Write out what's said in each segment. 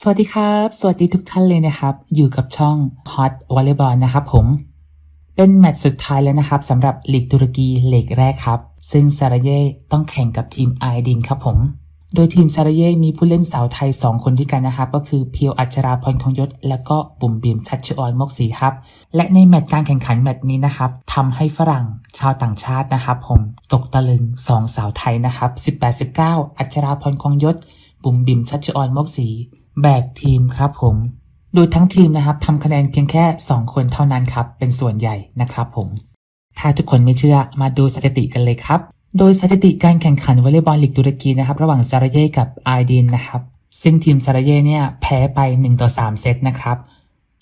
สวัสดีครับ สวัสดีทุกท่านเลยนะครับ อยู่กับช่อง Hot Volleyball นะครับผม เป็นแมตช์สุดท้ายแล้วนะครับสำหรับลีกตุรกีเลกแรกครับ ซึ่งซาราเย่ต้องแข่งกับทีมไอดินครับผม โดยทีมซาราเย่มีผู้เล่นสาวไทย 2 คนด้วยกันนะครับ ก็คือเพียวอัชราพรคงยศ และก็บุ๋มบิมชัชออนมกศรีครับ และในแมตช์การแข่งขันแมตช์นี้นะครับทำให้ฝรั่งชาวต่างชาตินะครับ ผมตกตะลึง2สาวไทยนะครับ18-19 อัชราพรคงยศ บุ๋มบิมชัชออนมกศรี แบกทีมครับผม โดยทั้งทีมนะครับทำคะแนนเพียงแค่ 2 คนเท่านั้นครับ เป็นส่วนใหญ่นะครับผม ถ้าทุกคนไม่เชื่อมาดูสถิติกันเลยครับ โดยสถิติการแข่งขันวอลเลย์บอลลีกตุรกีนะครับ ระหว่างซาราเย่กับอาร์ดินนะครับ ซึ่งทีมซาราเย่เนี่ยแพ้ไป 1 ต่อ 3 เซตนะครับ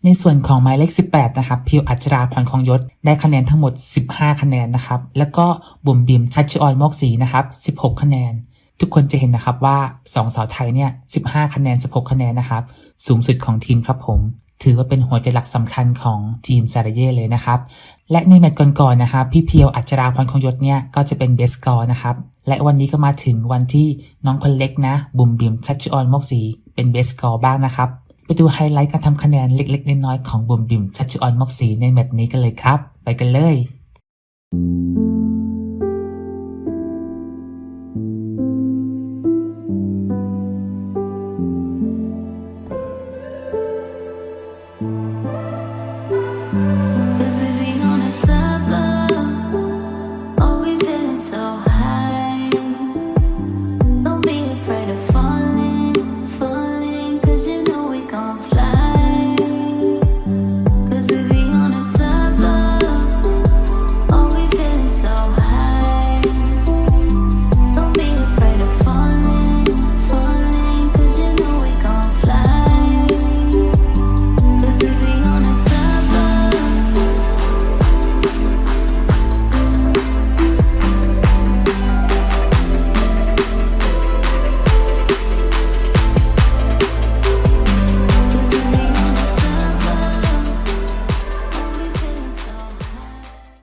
ในส่วนของหมายเลข 18 นะครับ พิวอัจราพรคองยศ ได้คะแนนทั้งหมด 15 คะแนนนะครับ แล้วก็บุ๋มบิมชัชออนมอกศรีนะครับ 16 คะแนน ทุกคนจะเห็นนะครับว่า2สาวไทยเนี่ย15 คะแนน 16 คะแนนนะครับ สูงสุดของทีมครับผม ถือว่าเป็นหัวใจหลักสำคัญของทีมซารเย่เลยนะครับ และในแมตช์ก่อนๆนะครับ พี่เพียวอัจราพรคงยศเนี่ยก็จะเป็นเบสกอร์นะครับ และวันนี้ก็มาถึงวันที่น้องคนเล็กนะ บุ๋มบิมชัชออนมกศีเป็นเบสกอร์บ้างนะครับ ไปดูไฮไลท์การทำคะแนนเล็กๆน้อยๆของบุ๋มบิมชัชออนมกศีในแมตช์นี้กันเลยครับ ไปกันเลย